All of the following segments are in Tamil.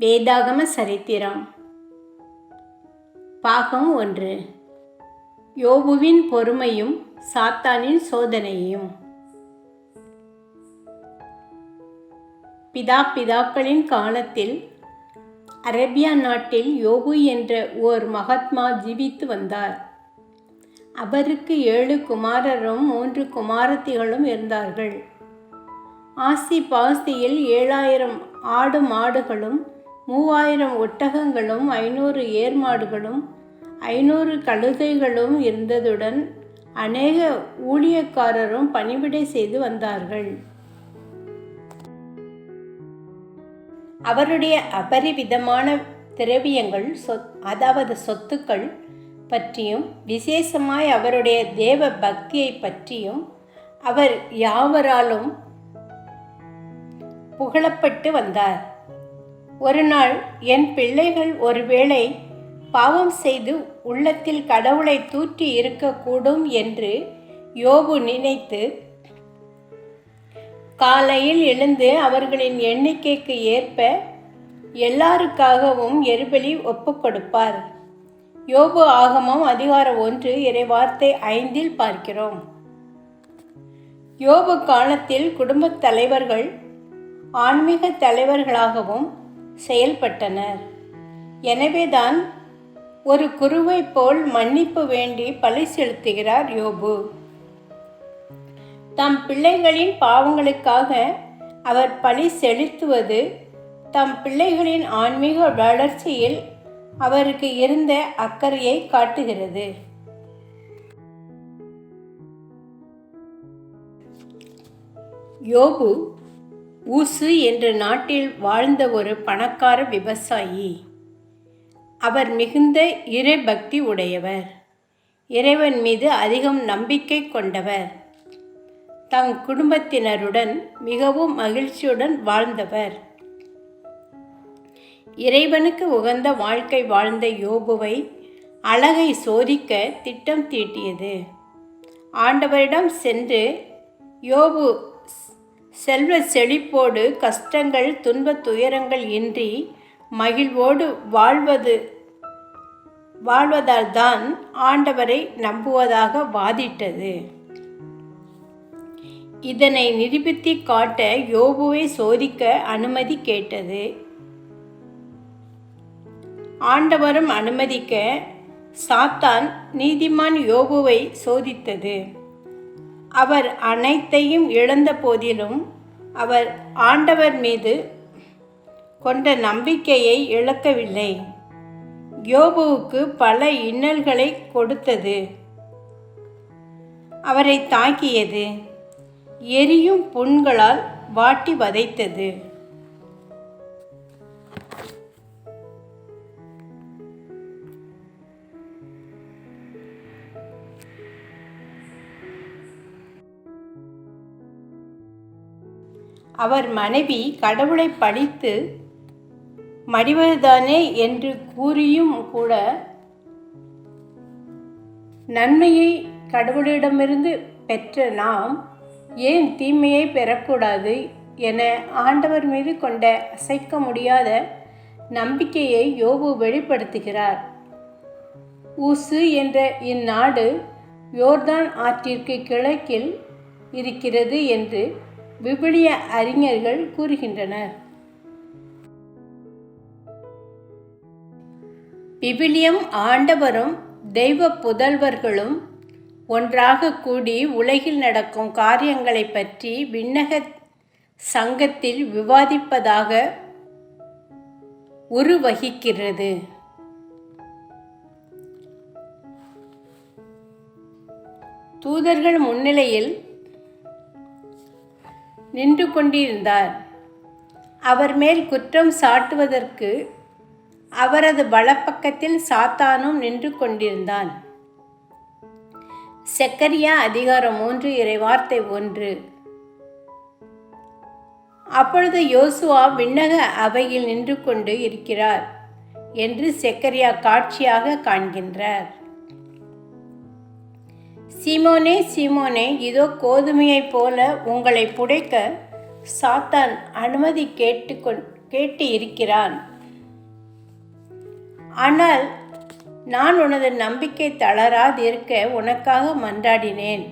வேதாகம சரித்திரம். பாகம் ஒன்று. யோபுவின் பொறுமையும் சாத்தானின் சோதனையும். பிதா பிதாக்களின் காலத்தில் அரேபியா நாட்டில் யோபு என்ற ஓர் மகாத்மா ஜீவித்து வந்தார். அவருக்கு ஏழு குமாரரும் மூன்று குமாரத்திகளும் இருந்தார்கள். ஆசி பாசியில் ஏழாயிரம் ஆடு மாடுகளும் மூவாயிரம் ஒட்டகங்களும் ஐநூறு ஏர்மாடுகளும் ஐநூறு கழுதைகளும் இருந்ததுடன் அநேக ஊழியக்காரரும் பணிவிடை செய்து வந்தார்கள். அவருடைய அபரிவிதமான திரவியங்கள் சொத் அதாவது சொத்துக்கள் பற்றியும் விசேஷமாய் அவருடைய தேவ பக்தியை பற்றியும் அவர் யாவராலும் புகழப்பட்டு வந்தார். ஒரு நாள் என் பிள்ளைகள் ஒருவேளை பாவம் செய்து உள்ளத்தில் கடவுளை தூற்றி இருக்கக்கூடும் என்று யோபு நினைத்து காலையில் எழுந்து அவர்களின் எண்ணிக்கைக்கு ஏற்ப எல்லாருக்காகவும் எரிபலி ஒப்பு கொடுப்பார். யோபு ஆகமம் அதிகாரம் ஒன்று இறைவார்த்தை ஐந்தில் பார்க்கிறோம். யோபு காலத்தில் குடும்பத் தலைவர்கள் ஆன்மீக தலைவர்களாகவும் செயல்பட்டனர் எனவேதான் ஒரு குருவை போல் மன்னிப்பு வேண்டி பழி செலுத்துகிறார் யோபு. தம் பிள்ளைகளின் பாவங்களுக்காக அவர் பழி செலுத்துவது தம் பிள்ளைகளின் ஆன்மீக வளர்ச்சியில் அவருக்கு இருந்த அக்கறையை காட்டுகிறது. யோபு ஊசு என்ற நாட்டில் வாழ்ந்த ஒரு பணக்கார விவசாயி. அவர் மிகுந்த இறைபக்தி உடையவர். இறைவன் மீது அதிகம் நம்பிக்கை கொண்டவர். தம் குடும்பத்தினருடன் மிகவும் மகிழ்ச்சியுடன் வாழ்ந்தவர். இறைவனுக்கு உகந்த வாழ்க்கை வாழ்ந்த யோபுவை அழகை சோதிக்க திட்டம் தீட்டியது. ஆண்டவரிடம் சென்று யோபு செல்வ செழிப்போடு கஷ்டங்கள் துன்பத் துயரங்கள் இன்றி மகிழ்வோடு வாழ்வது வாழ்வதால் தான் ஆண்டவரை நம்புவதாக வாதிட்டது. இதனை நிரூபித்து காட்ட யோபுவை சோதிக்க அனுமதி கேட்டது. ஆண்டவரும் அனுமதிக்க சாத்தான் நீதிமான் யோபுவை சோதித்தது. அவர் அனைத்தையும் இழந்த போதிலும் அவர் ஆண்டவர் மீது கொண்ட நம்பிக்கையை இழக்கவில்லை. யோபுவுக்கு பல இன்னல்களை கொடுத்தது. அவரை தாக்கியது. எரியும் புண்களால் வாட்டி வதைத்தது. அவர் மனைவி கடவுளை படித்து மடிவதுதானே? என்று கூறியும் கூட நன்மையை கடவுளிடமிருந்து பெற்ற நாம் ஏன் தீமையை பெறக்கூடாது? என ஆண்டவர் மீது கொண்ட அசைக்க முடியாத நம்பிக்கையை யோபு வெளிப்படுத்துகிறார். ஊசு என்ற இந்நாடு யோர்தான் ஆற்றிற்கு கிழக்கில் இருக்கிறது என்று விபிலிய அறிஞர்கள் கூறுகின்றனர். விபிலியம் ஆண்டவரும் தெய்வ புதல்வர்களும் ஒன்றாக கூடி உலகில் நடக்கும் காரியங்களை பற்றி விண்ணக சங்கத்தில் விவாதிப்பதாக உருவகிக்கிறது. தூதர்கள் முன்னிலையில் நின்று கொண்டிருந்தார். அவர் மேல் குற்றம் சாட்டுவதற்கு அவரது வலப்பக்கத்தில் சாத்தானும் நின்று கொண்டிருந்தான். செக்கரியா அதிகாரம் மூன்று இறைவார்த்தை ஒன்று. அப்பொழுது யோசுவா விண்ணக அவையில் நின்று கொண்டு இருக்கிறார் என்று செக்கரியா காட்சியாக காண்கின்றார். சீமோனே சீமோனே இதோ கோதுமையைப் போல உங்களை புடைக்க சாத்தான் அனுமதி கேட்டு கேட்டு இருக்கிறான் ஆனால் நான் உனது நம்பிக்கை தளராதிருக்க உனக்காக மன்றாடினேன்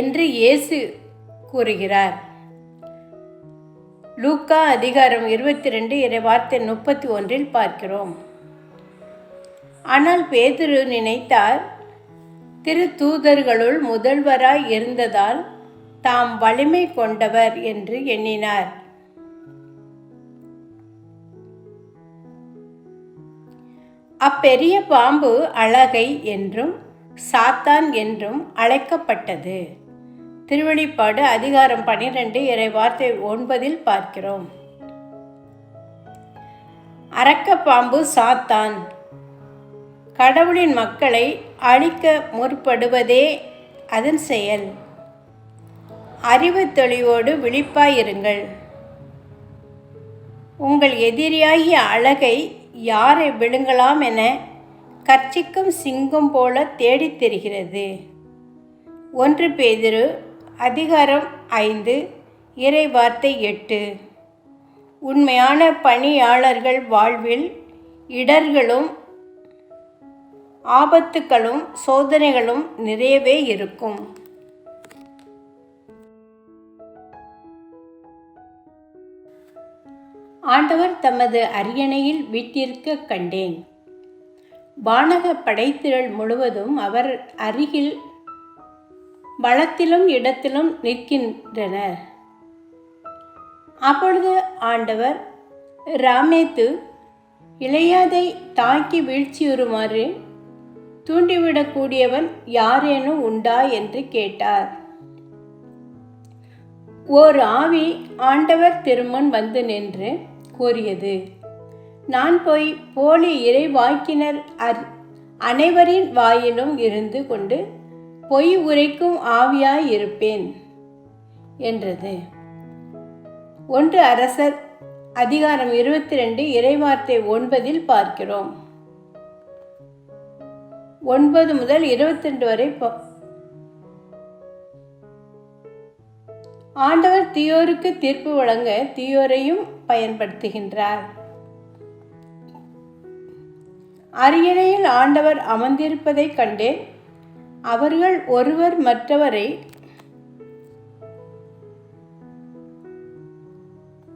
என்று இயேசு கூறுகிறார். லூக்கா அதிகாரம் இருபத்தி ரெண்டு இறை வார்த்தை முப்பத்தி ஒன்றில் பார்க்கிறோம். ஆனால் பேதுரு நினைத்தார் திருத்தூதர்களுள் முதல்வராய் இருந்ததால் தாம் வலிமை கொண்டவர் என்று எண்ணினார். அப்பெரிய பாம்பு அழகை என்றும் சாத்தான் என்றும் அழைக்கப்பட்டது. திருவெளிப்பாடு அதிகாரம் பனிரெண்டு இறை வார்த்தை ஒன்பதில் பார்க்கிறோம். அரக்க பாம்பு சாத்தான். கடவுளின் மக்களை அழிக்க முற்படுவதே அதன் செயல். அறிவு தெளிவோடு விழிப்பாயிருங்கள். உங்கள் எதிரியாகிய அழகை யாரை விழுங்கலாம் என கர்ச்சிக்கும் சிங்கம் போல தேடித் தெரிகிறது. ஒன்று பேதிரு அதிகாரம் ஐந்து இறை வார்த்தை எட்டு. உண்மையான பணியாளர்கள் வாழ்வில் இடர்களும் ஆபத்துக்களும் சோதனைகளும் நிறையவே இருக்கும். ஆண்டவர் தமது அரியணையில் வீட்டிற்க கண்டேன். வானக படைத்திரள் முழுவதும் அவர் அருகில் வளத்திலும் இடத்திலும் நிற்கின்றனர். அப்பொழுது ஆண்டவர் ராமேத்து இளையாதை தாக்கி வீழ்ச்சியுறுமாறு தூண்டிவிடக்கூடியவன் யாரேனும் உண்டா என்று கேட்டார். ஓர் ஆவி ஆண்டவர் திருமுன் வந்து நின்று கூறியது நான் போய் போலி இறை வாக்கினர் அர் அனைவரின் வாயிலும் இருந்து கொண்டு பொய் உரைக்கும் ஆவியாய் இருப்பேன் என்றது. ஒன்று அரசர் அதிகாரம் இருபத்தி ரெண்டு இறைவார்த்தை ஒன்பதில் பார்க்கிறோம். ஒன்பது முதல் இருபத்தி ரெண்டு வரை ஆண்டவர் தீயோருக்கு தீர்ப்பு வழங்க தீயோரையும் பயன்படுத்துகின்றார். அரியணையில் ஆண்டவர் அமர்ந்திருப்பதைக் கண்டேன் அவர்கள் ஒருவர் மற்றவரை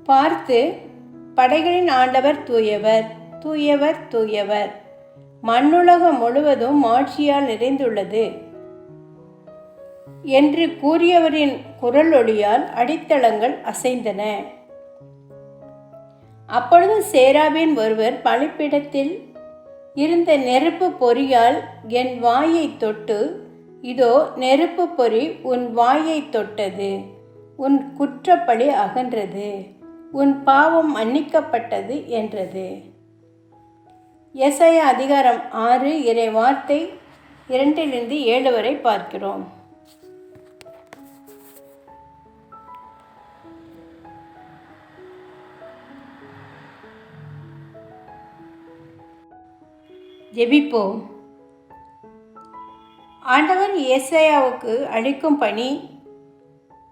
பார்த்து படைகளின் ஆண்டவர் தூயவர் தூயவர் தூயவர். மண்ணுலகம் முழுவதும் மாட்சியால் நிறைந்துள்ளது. என்று கூறியவரின் குரலொளியால் அடித்தளங்கள் அசைந்தன. அப்பொழுது சேராபின் ஒருவர் பலிப்பிடத்தில் இருந்த நெருப்பு பொறியால் என் வாயை தொட்டு இதோ நெருப்பு பொறி உன் வாயை தொட்டது. உன் குற்றப்பழி அகன்றது. உன் பாவம் மன்னிக்கப்பட்டது என்றது. எஸ்ஐ அதிகாரம் ஆறு இறை வார்த்தை இரண்டிலிருந்து ஏழு வரை பார்க்கிறோம். ஜெபிப்போம். ஆண்டவர் ஏசையாவுக்கு அளிக்கும் பணி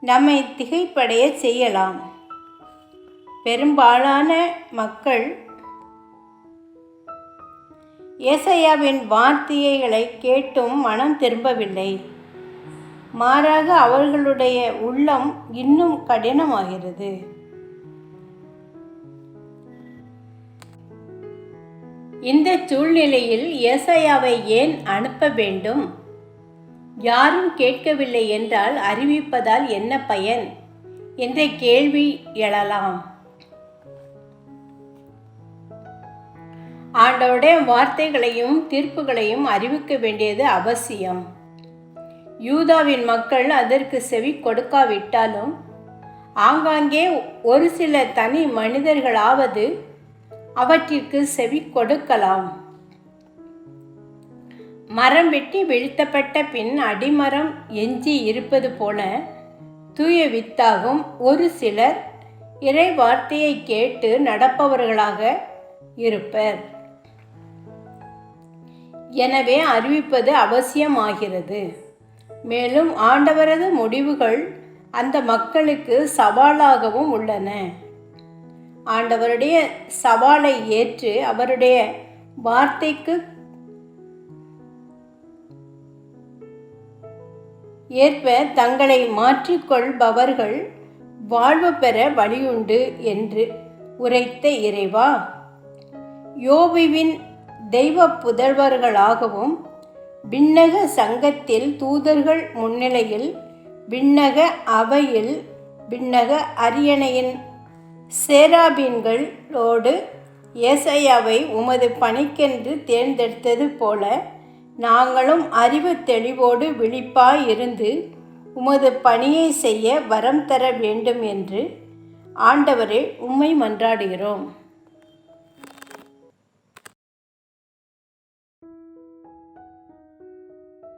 நம்மை திகைப்படைய செய்யலாம். பெரும்பாலான மக்கள் ஏசையாவின் வார்த்தைகளை கேட்டும் மனம் திரும்பவில்லை. மாறாக அவர்களுடைய உள்ளம் இன்னும் கடினமாகிறது. இந்த சூழ்நிலையில் ஏசையாவை ஏன் அனுப்ப வேண்டும்? யாரும் கேட்கவில்லை என்றால் அறிவிப்பதால் என்ன பயன்? என்ற கேள்வி எழலாம். ஆண்டவருடைய வார்த்தைகளையும் தீர்ப்புகளையும் அறிவிக்க வேண்டியது அவசியம். யூதாவின் மக்கள் அதற்கு செவி கொடுக்காவிட்டாலும் ஆங்காங்கே ஒரு சில தனி மனிதர்களாவது அவற்றிற்கு செவி கொடுக்கலாம். மரம் வெட்டி வீழ்த்தப்பட்ட பின் அடிமரம் எஞ்சி இருப்பது போல தூய வித்தாகும் ஒரு சிலர் இறை வார்த்தையை கேட்டு நடப்பவர்களாக இருப்பர். எனவே அறிவிப்பது அவசியமாகிறது. மேலும் ஆண்டவரது முடிவுகள் அந்த மக்களுக்கு சவாலாகவும் உள்ளன. ஆண்டவருடைய சவாலை ஏற்று அவருடைய வார்த்தைக்கு ஏற்ப தங்களை மாற்றிக்கொள்பவர்கள் வாழ்வு பெற வழியுண்டு என்று உரைத்த இறைவா. யோபுவின் தெய்வ புதல்வர்களாகவும் விண்ணக சங்கத்தில் தூதர்கள் முன்னிலையில் விண்ணக அவையில் விண்ணக அரியணையின் சேராபீன்களோடு ஏசையாவை உமது பணிக்கென்று தேர்ந்தெடுத்தது போல நாங்களும் அறிவு தெளிவோடு விழிப்பாய் இருந்து உமது பணியை செய்ய வரம் தர வேண்டும் என்று ஆண்டவரே உம்மை மன்றாடுகிறோம்.